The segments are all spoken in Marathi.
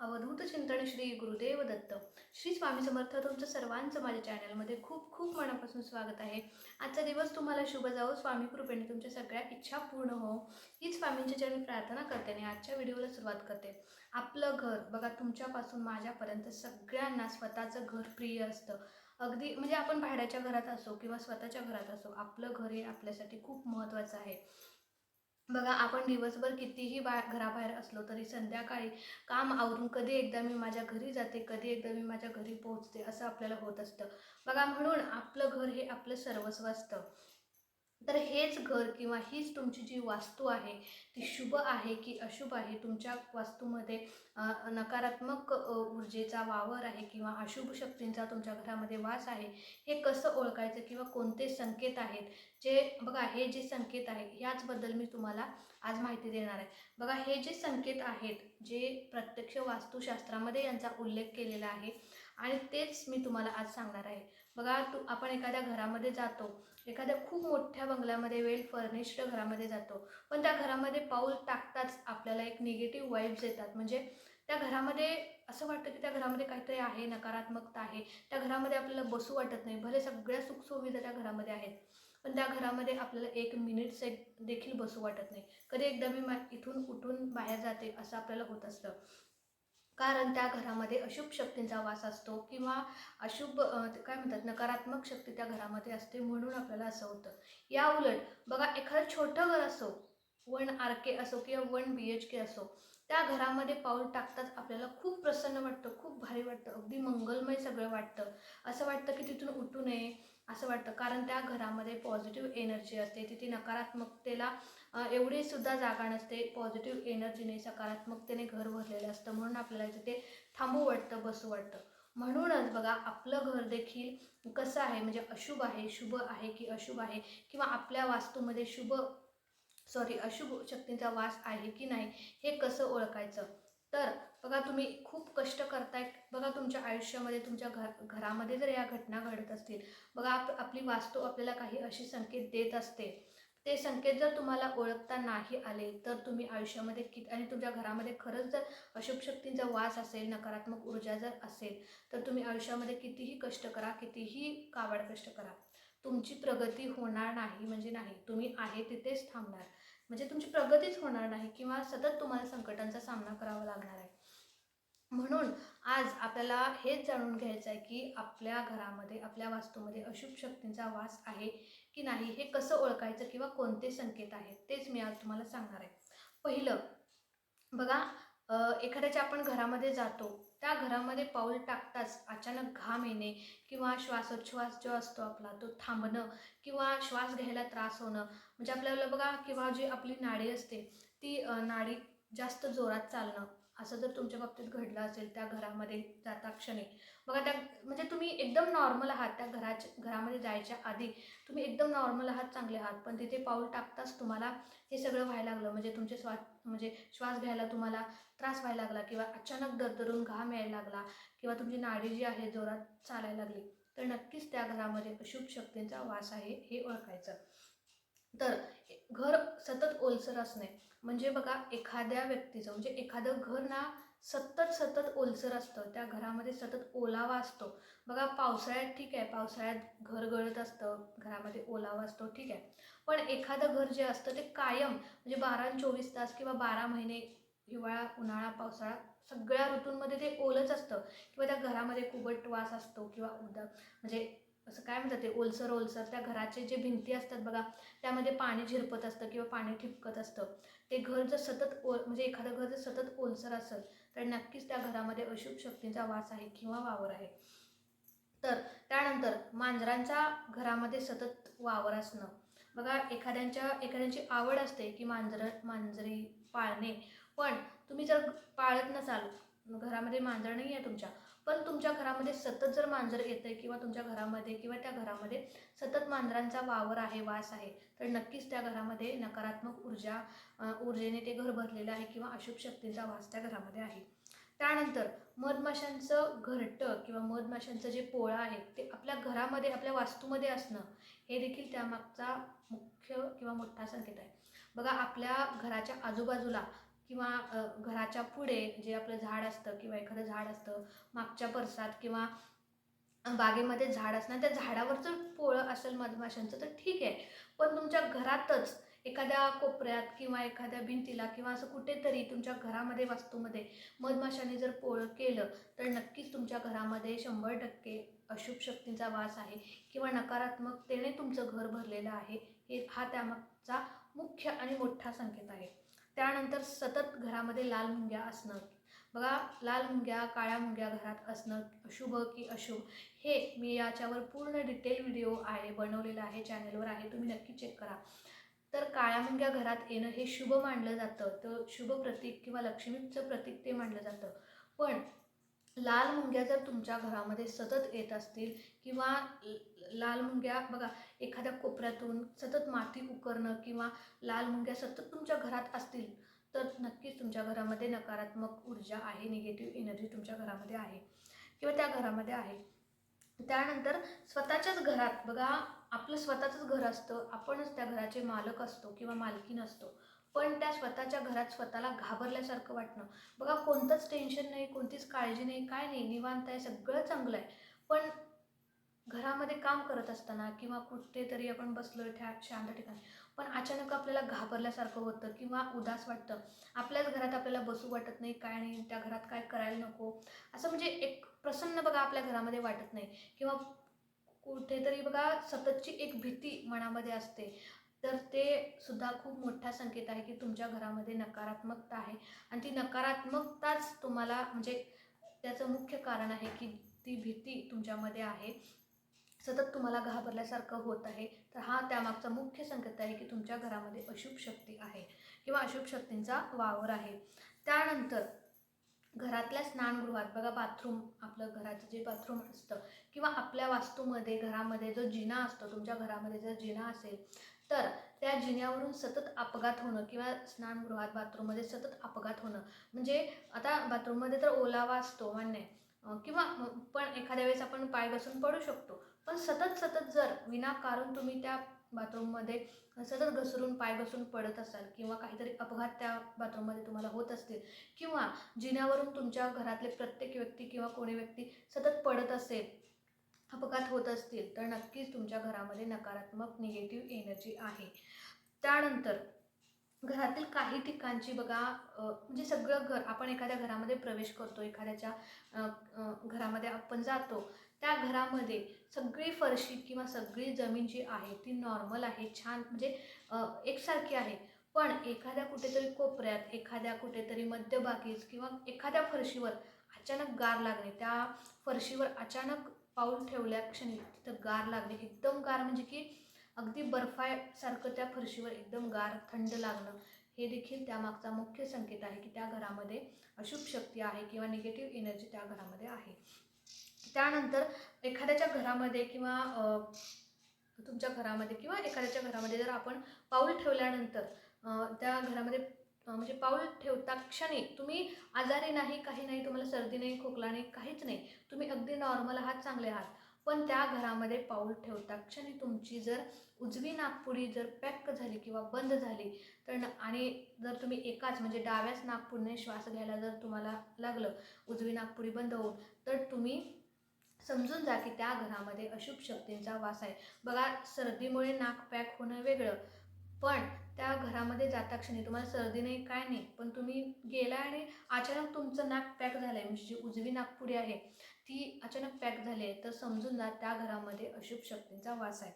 अवधूत चिंतन श्री गुरुदेव दत्त श्री स्वामी समर्थ तुमचं सर्वांचं माझ्या चॅनलमध्ये खूप खूप मनापासून स्वागत आहे. आजचा दिवस तुम्हाला शुभ जावो स्वामी कृपेने तुमच्या सगळ्या इच्छा पूर्ण हो हीच स्वामींच्या चरणी प्रार्थना करते आणि आजच्या व्हिडिओला सुरुवात करते. आपलं घर बघा तुमच्यापासून माझ्यापर्यंत सगळ्यांना स्वतःचं घर प्रिय असतं. अगदी म्हणजे आपण भाड्याच्या घरात असो किंवा स्वतःच्या घरात असो आपलं घर हे आपल्यासाठी खूप महत्त्वाचं आहे. बघा आपण दिवसभर कितीही बा घराबाहेर असलो तरी संध्याकाळी काम आवरून कधी एकदा मी माझ्या घरी जाते कधी एकदा मी माझ्या घरी पोहोचते असं आपल्याला होत असतं. बघा म्हणून आपलं घर हे आपलं सर्वस्व असतं. तर हेच घर किंवा हीच तुमची जी वास्तू आहे ती शुभ आहे की अशुभ आहे तुमच्या वास्तूमध्ये नकारात्मक ऊर्जेचा वावर आहे किंवा अशुभ शक्तींचा तुमच्या घरामध्ये वास आहे हे कसं ओळखायचं किंवा कोणते संकेत आहेत? जे बघा हे जे संकेत आहेत याचबद्दल मी तुम्हाला आज माहिती देणार आहे. बघा हे जे संकेत आहेत जे प्रत्यक्ष वास्तुशास्त्रामध्ये यांचा उल्लेख केलेला आहे आणि तेच मी तुम्हाला आज सांगणार आहे. बघा तू आपण एखाद्या घरामध्ये जातो एखाद्या खूप मोठ्या बंगल्यामध्ये वेल फर्निश्ड घरामध्ये जातो पण त्या घरामध्ये पाऊल टाकताच आपल्याला एक निगेटिव्ह वाईब्स येतात. म्हणजे त्या घरामध्ये असं वाटतं की त्या घरामध्ये काहीतरी आहे नकारात्मकता आहे. त्या घरामध्ये आपल्याला बसू वाटत नाही. भले सगळ्या सुखसुविधा त्या घरामध्ये आहेत पण त्या घरामध्ये आपल्याला एक मिनिट से देखील बसू वाटत नाही. कधी एकदा मी मा इथून उठून बाहेर जाते असं आपल्याला होत असतं. कारण त्या घरामध्ये अशुभ शक्तींचा वास असतो किंवा अशुभ ते काय म्हणतात नकारात्मक शक्ती त्या घरामध्ये असते म्हणून आपल्याला असं होतं. या उलट बघा एखादं छोटं घर असो वन आर के असो किंवा वन बी एच के असो त्या घरामध्ये पाऊल टाकताच आपल्याला खूप प्रसन्न वाटतं खूप भारी वाटतं अगदी मंगलमय सगळं वाटतं. असं वाटतं की तिथून उठू नये असं वाटतं. कारण त्या घरामध्ये पॉझिटिव्ह एनर्जी असते तिथे नकारात्मकतेला एवढी सुद्धा जागा नसते. पॉझिटिव्ह एनर्जीने सकारात्मकतेने घर भरलेलं असतं. म्हणून आपल्याला तिथे थांबू वाटतं बसू वाटतं. म्हणूनच बघा आपलं घर देखील कसं आहे? म्हणजे अशुभ आहे शुभ आहे की अशुभ आहे? किंवा आपल्या वास्तूमध्ये शुभ सॉरी अशुभ शक्तींचा वास आहे की नाही? हे कसं ओळखायचं? तर बघा तुम्ही खूप कष्ट करताय. बघा तुमच्या आयुष्यामध्ये तुमच्या घर घरामध्ये जर या घटना घडत असतील बघा आप आपली वास्तू आपल्याला काही असे संकेत देत असते. ते संकेत जर तुम्हाला ओळखता नाही आले तर तुम्ही आयुष्यामध्ये कित आणि तुमच्या घरामध्ये खरंच जर अशुभ शक्तींचा वास असेल नकारात्मक ऊर्जा जर असेल तर तुम्ही आयुष्यामध्ये कितीही कष्ट करा कितीही कावाड कष्ट करा. तुमची प्रगती होणार नाही म्हणजे नाही तुम्ही आहे तिथेच थांबणार. म्हणजे तुमची प्रगतीच होणार नाही किंवा सतत तुम्हाला संकटांचा सामना करावा लागणार आहे. म्हणून आज आपल्याला हेच जाणून घ्यायचं आहे की आपल्या घरामध्ये आपल्या वास्तूमध्ये अशुभ शक्तींचा वास आहे की नाही हे कसं ओळखायचं किंवा कोणते संकेत आहेत तेच मी आज तुम्हाला सांगणार आहे. पहिलं बघा एखाद्याच्या आपण घरामध्ये जातो त्या घरामध्ये पाऊल टाकताच अचानक घाम येणे किंवा श्वासोच्छ्वास जो असतो आपला तो थांबणं किंवा श्वास घ्यायला त्रास होणं म्हणजे आपल्याला बघा किंवा जी आपली नाडी असते ती नाडी जास्त जोरात चालणं असं जर तुमच्या बाबतीत घडलं असेल त्या घरामध्ये जाता क्षणी. बघा त्या म्हणजे तुम्ही एकदम नॉर्मल आहात त्या घराच्या घरामध्ये जायच्या आधी तुम्ही एकदम नॉर्मल आहात चांगले आहात पण तिथे पाऊल टाकताच तुम्हाला हे सगळं व्हायला लागलं. म्हणजे तुमचे श्वास म्हणजे श्वास घ्यायला तुम्हाला त्रास व्हायला लागला किंवा अचानक दरदरून घाम यायला लागला किंवा तुमची नाडी जी आहे जोरात चालायला लागली. तर नक्कीच त्या घरामध्ये अशुभ शक्तींचा वास आहे हे ओळखायचं. तर घर सतत ओलसर असणे म्हणजे बघा एखाद्या व्यक्तीचं म्हणजे एखादं घर ना सतत सतत ओलसर असतं. त्या घरामध्ये सतत ओलावा असतो. बघा पावसाळ्यात ठीक आहे पावसाळ्यात घर गळत असतं घरामध्ये ओलावा असतो ठीक आहे. पण एखादं घर जे असतं ते कायम म्हणजे बारा आणि चोवीस तास किंवा बारा महिने हिवाळा उन्हाळा पावसाळा सगळ्या ऋतूंमध्ये ते ओलच असतं. किंवा त्या घरामध्ये कुबट वास असतो किंवा उदा म्हणजे असं काय म्हणतात ते ओलसर ओलसर त्या घराचे जे भिंती असतात बघा त्यामध्ये पाणी झिरपत असतं किंवा पाणी ठिपकत असतं. ते घर जर सतत ओ म्हणजे एखादं घर जर सतत ओलसर असेल तर नक्कीच त्या घरामध्ये अशुभ शक्तींचा वास आहे किंवा वावर आहे. तर त्यानंतर मांजरांच्या घरामध्ये सतत वावर असणं. बघा एखाद्यांच्या एखाद्यांची आवड असते की मांजर मांजरी पाळणे. पण तुम्ही जर पाळत नसाल घरामध्ये मांजर नाही आहे तुमच्या पण तुमच्या घरामध्ये सतत जर मांजर येतं आहे किंवा तुमच्या घरामध्ये किंवा त्या घरामध्ये सतत मांजरांचा वावर आहे वास आहे तर नक्कीच त्या घरामध्ये नकारात्मक ऊर्जा ऊर्जेने ते घर भरलेलं आहे किंवा अशुभ शक्तींचा वास त्या घरामध्ये आहे. त्यानंतर मधमाशांचं घरटं किंवा मधमाशांचं जे पोळं आहे ते आपल्या घरामध्ये आपल्या वास्तूमध्ये असणं हे देखील त्यामागचा मुख्य किंवा मोठा संकेत आहे. बघा आपल्या घराच्या आजूबाजूला किंवा घराच्या पुढे जे आपलं झाड असतं किंवा एखादं झाड असतं मागच्या परसात किंवा बागेमध्ये झाड असणार त्या झाडावर जर पोळं असेल मधमाशांचं तर ठीक आहे. पण तुमच्या घरातच एखाद्या कोपऱ्यात किंवा एखाद्या भिंतीला किंवा असं कुठेतरी तुमच्या घरामध्ये वास्तूमध्ये मधमाशाने जर पोळं केलं तर नक्कीच तुमच्या घरामध्ये शंभर टक्के अशुभ शक्तींचा वास आहे किंवा नकारात्मकतेने तुमचं घर भरलेलं आहे हे हा त्यामागचा मुख्य आणि मोठा संकेत आहे. त्यानंतर सतत घरामध्ये लाल मुंग्या असणं. बघा लाल मुंग्या काळ्या मुंग्या घरात असणं अशुभ की अशुभ हे मी याच्यावर पूर्ण डिटेल व्हिडिओ आहे बनवलेला आहे चॅनलवर आहे तुम्ही नक्की चेक करा. तर काळ्या मुंग्या घरात येणं हे शुभ मानलं जातं. तर शुभ प्रतीक किंवा लक्ष्मीचं प्रतीक ते मानलं जातं. पण लाल मुंग्या जर तुमच्या घरामध्ये सतत येत असतील किंवा लाल मुंग्या बघा एखाद्या कोपऱ्यातून सतत माती उकरणं किंवा लाल मुंग्या सतत तुमच्या घरात असतील तर नक्कीच तुमच्या घरामध्ये नकारात्मक ऊर्जा आहे निगेटिव्ह एनर्जी तुमच्या घरामध्ये आहे किंवा त्या घरामध्ये आहे. त्यानंतर स्वतःच्याच घरात बघा आपलं स्वतःचंच घर असतं आपणच त्या घराचे मालक असतो किंवा मालकीन असतो. पण त्या स्वतःच्या घरात स्वतःला घाबरल्यासारखं वाटणं. बघा कोणतंच टेन्शन नाही कोणतीच काळजी नाही काय नाही निवांत आहे सगळं चांगलं आहे. पण घरामध्ये काम करत असताना किंवा कुठेतरी आपण बसलो ठ्या शांत ठिकाणी पण अचानक आपल्याला घाबरल्यासारखं होतं किंवा उदास वाटतं. आपल्याच घरात आपल्याला बसू वाटत नाही काय नाही त्या घरात काय करायला नको. असं म्हणजे एक प्रसन्न बघा आपल्या घरामध्ये वाटत नाही. किंवा कुठेतरी बघा सततची एक भीती मनामध्ये असते. तर ते सुद्धा खूप मोठा संकेत आहे की तुमच्या घरामध्ये नकारात्मकता आहे. आणि ती नकारात्मकताच तुम्हाला म्हणजे त्याचं मुख्य कारण आहे की ती भीती तुमच्यामध्ये आहे. सतत तुम्हाला घाबरल्यासारखं होत आहे. तर हा त्यामागचा मुख्य संकेत आहे की तुमच्या घरामध्ये अशुभ शक्ती आहे किंवा अशुभ शक्तींचा वावर आहे. त्यानंतर घरातल्या स्नानगृहात बघा बाथरूम आपलं घराचं जे बाथरूम असतं किंवा आपल्या वास्तूमध्ये घरामध्ये जो जिना असतो तुमच्या घरामध्ये जर जिना असेल तर त्या जिन्यावरून सतत अपघात होणं किंवा स्नानगृहात बाथरूममध्ये सतत अपघात होणं म्हणजे आता बाथरूममध्ये तर ओलावा असतो मान्य आहे. किंवा पण एखाद्या वेळेस आपण पाय घसून पडू शकतो पण सतत सतत जर विनाकारण तुम्ही त्या बाथरूममध्ये सतत घसरून पाय घसरून पडत असाल किंवा काहीतरी अपघात त्या बाथरूममध्ये तुम्हाला होत असतील किंवा जिन्यावरून तुमच्या घरातले प्रत्येक व्यक्ती किंवा कोणी व्यक्ती सतत पडत असेल अपघात होत असतील तर नक्कीच तुमच्या घरामध्ये नकारात्मक निगेटिव्ह एनर्जी आहे. त्यानंतर घरातील काही ठिकाणची बघा म्हणजे सगळं घर आपण एखाद्या घरामध्ये प्रवेश करतो एखाद्याच्या घरामध्ये आपण जातो त्या घरामध्ये सगळी फरशी किंवा सगळी जमीन जी आहे ती नॉर्मल आहे छान म्हणजे एकसारखी आहे. पण एखाद्या कुठेतरी कोपऱ्यात एखाद्या कुठेतरी मध्यभागीच किंवा एखाद्या फरशीवर अचानक गार लागणे त्या फरशीवर अचानक पाऊल ठेवल्या क्षणी तिथं गार लागणे एकदम गार म्हणजे की अगदी बर्फासारखं त्या फरशीवर एकदम गार थंड लागणं. हे देखील त्यामागचा मुख्य संकेत आहे की त्या घरामध्ये अशुभ शक्ती आहे किंवा निगेटिव्ह एनर्जी त्या घरामध्ये आहे. त्यानंतर एखाद्याच्या घरामध्ये किंवा तुमच्या घरामध्ये किंवा एखाद्याच्या घरामध्ये जर आपण पाऊल ठेवल्यानंतर त्या घरामध्ये म्हणजे पाऊल ठेवता क्षणी तुम्ही आजारी नाही काही नाही तुम्हाला सर्दी नाही खोकला नाही काहीच नाही. तुम्ही अगदी नॉर्मल आहात चांगले आहात. पण त्या घरामध्ये पाऊल ठेवता क्षणी तुमची जर उजवी नागपुडी जर पॅक झाली किंवा बंद झाली तर न आणि जर तुम्ही एकाच म्हणजे डाव्याच नागपुडीने श्वास घ्यायला जर तुम्हाला लागलं उजवी नागपुडी बंद होऊन तर तुम्ही समजून जा की त्या घरामध्ये अशुभ शक्तींचा वास आहे. बघा सर्दीमुळे नाक पॅक होणं वेगळं पण त्या घरामध्ये जाता क्षणी तुम्हाला सर्दी नाही काय नाही. पण तुम्ही गेला आणि अचानक तुमचं नाक पॅक झालं आहे म्हणजे जी उजवी नागपुडी आहे ती अचानक पॅक झाली आहे. तर समजून जा त्या घरामध्ये अशुभ शक्तींचा वास आहे.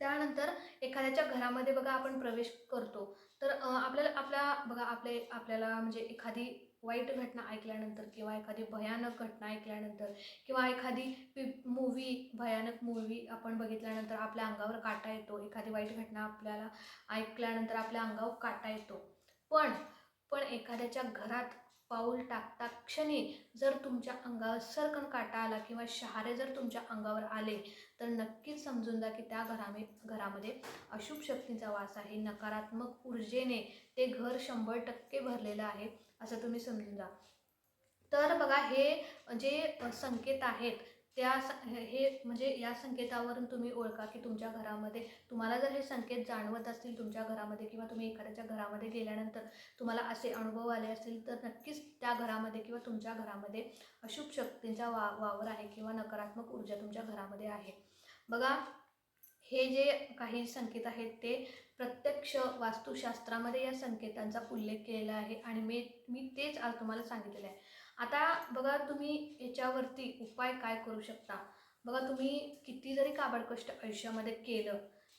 त्यानंतर एखाद्याच्या घरामध्ये बघा आपण प्रवेश करतो. तर आपल्याला आपल्या बघा आपले आपल्याला म्हणजे एखादी वाईट घटना ऐकल्यानंतर किंवा एखादी भयानक घटना ऐकल्यानंतर किंवा एखादी मूवी भयानक मूवी आपण बघितल्यानंतर आपल्या अंगावर काटा येतो. एखादी वाईट घटना आपल्याला ऐकल्यानंतर आपल्या अंगावर काटा येतो. पण पण एखाद्याच्या घरात पाऊल टाकता क्षणी जर तुमच्या अंगावर सरकन काटा आला किंवा शहारे जर तुमच्या अंगावर आले तर नक्कीच समजून जा की त्या घरामे घरामध्ये अशुभ शक्तींचा वास आहे. नकारात्मक ऊर्जेने ते घर शंभर टक्के भरलेलं आहे असं तुम्ही समजून जा. तर बघा हे जे संकेत आहेत त्या हे हे म्हणजे या संकेतावरून तुम्ही ओळखा की तुमच्या घरामध्ये तुम्हाला जर हे संकेत जाणवत असतील तुमच्या घरामध्ये किंवा तुम्ही एखाद्याच्या घरामध्ये गेल्यानंतर तुम्हाला असे अनुभव आले असतील तर नक्कीच त्या घरामध्ये किंवा तुमच्या घरामध्ये अशुभ शक्तींचा वा वावर आहे किंवा नकारात्मक ऊर्जा तुमच्या घरामध्ये आहे. बघा हे जे काही संकेत आहेत ते प्रत्यक्ष वास्तुशास्त्रामध्ये या संकेतांचा उल्लेख केलेला आहे आणि मी मी तेच आज तुम्हाला सांगितलेलं आहे. आता बघा तुम्ही याच्यावरती उपाय काय करू शकता. बघा तुम्ही किती जरी काबडकष्ट आयुष्यामध्ये केलं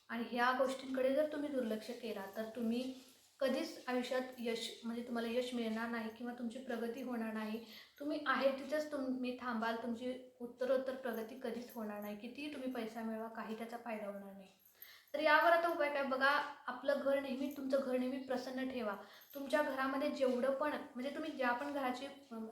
आणि ह्या गोष्टींकडे जर तुम्ही दुर्लक्ष केला तर तुम्ही कधीच आयुष्यात यश म्हणजे तुम्हाला यश मिळणार नाही किंवा तुमची प्रगती होणार नाही. तुम्ही आहे तिथंच तुम्ही थांबाल तुमची उत्तरोत्तर प्रगती कधीच होणार नाही. कितीही तुम्ही पैसा मिळवा काही त्याचा फायदा होणार नाही. तर यावर आता उपाय काय? बघा आपलं घर नेहमी तुमचं घर नेहमी प्रसन्न ठेवा. तुमच्या घरामध्ये जेवढं पण म्हणजे तुम्ही ज्या पण घराची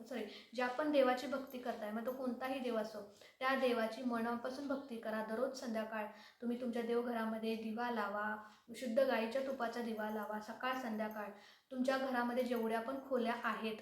सॉरी ज्या पण देवाची भक्ती करताय मग तो कोणताही देव असो त्या देवाची मनापासून भक्ती करा. दररोज संध्याकाळ तुम्ही तुमच्या देवघरामध्ये दिवा लावा शुद्ध गाईच्या तुपाचा दिवा लावा सकाळ संध्याकाळ तुमच्या घरामध्ये जेवढ्या पण खोल्या आहेत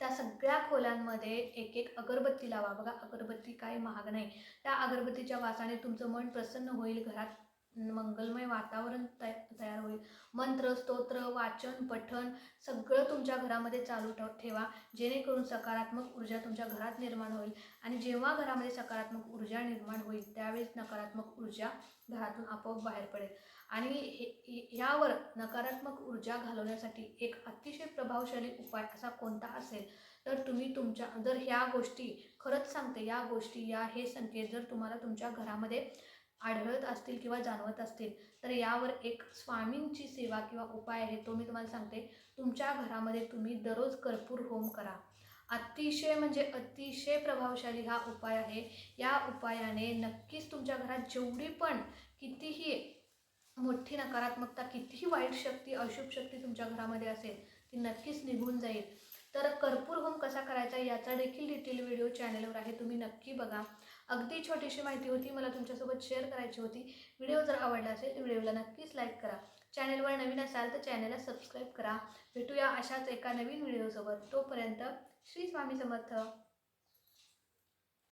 त्या सगळ्या खोल्यांमध्ये एक एक अगरबत्ती लावा. बघा अगरबत्ती काय महाग नाही. त्या अगरबत्तीच्या वासाने तुमचं मन प्रसन्न होईल घरात मंगलमय वातावरण तय तयार होईल. मंत्र स्तोत्र वाचन पठण सगळं तुमच्या घरामध्ये चालू ठेव ठेवा. जेणेकरून सकारात्मक ऊर्जा तुमच्या घरात निर्माण होईल. आणि जेव्हा घरामध्ये सकारात्मक ऊर्जा निर्माण होईल त्यावेळेस नकारात्मक ऊर्जा घरातून आपोआप बाहेर पडेल. आणि हे हे- ह्यावर नकारात्मक ऊर्जा घालवण्यासाठी एक अतिशय प्रभावशाली उपाय असा कोणता असेल तर तुम्ही तुमच्या जर ह्या गोष्टी खरंच सांगते या गोष्टी या हे संकेत जर तुम्हाला तुमच्या घरामध्ये आढळत असतील किंवा जाणवत असतील तर यावर एक स्वामींची सेवा किंवा उपाय आहे तो मी तुम्हाला सांगते. तुमच्या घरामध्ये तुम्ही दररोज कर्पूर होम करा. अतिशय म्हणजे अतिशय प्रभावशाली हा उपाय आहे. या उपायाने नक्कीच तुमच्या घरात जेवढी पण कितीही मोठी नकारात्मकता कितीही वाईट शक्ती अशुभ शक्ती तुमच्या घरामध्ये असेल ती नक्कीच निघून जाईल. तर कर्पूर होम कसा करायचा याचा देखील डिटेल व्हिडिओ चॅनलवर आहे तुम्ही नक्की बघा. अगदी छोटीशी माहिती होती मला तुमच्यासोबत शेअर करायची होती. व्हिडिओ जर आवडला असेल तर व्हिडिओला नक्कीच लाईक करा. चॅनलवर नवीन असाल तर चॅनलला सबस्क्राईब करा. भेटूया अशाच एका नवीन व्हिडिओसोबत तोपर्यंत श्री स्वामी समर्थ.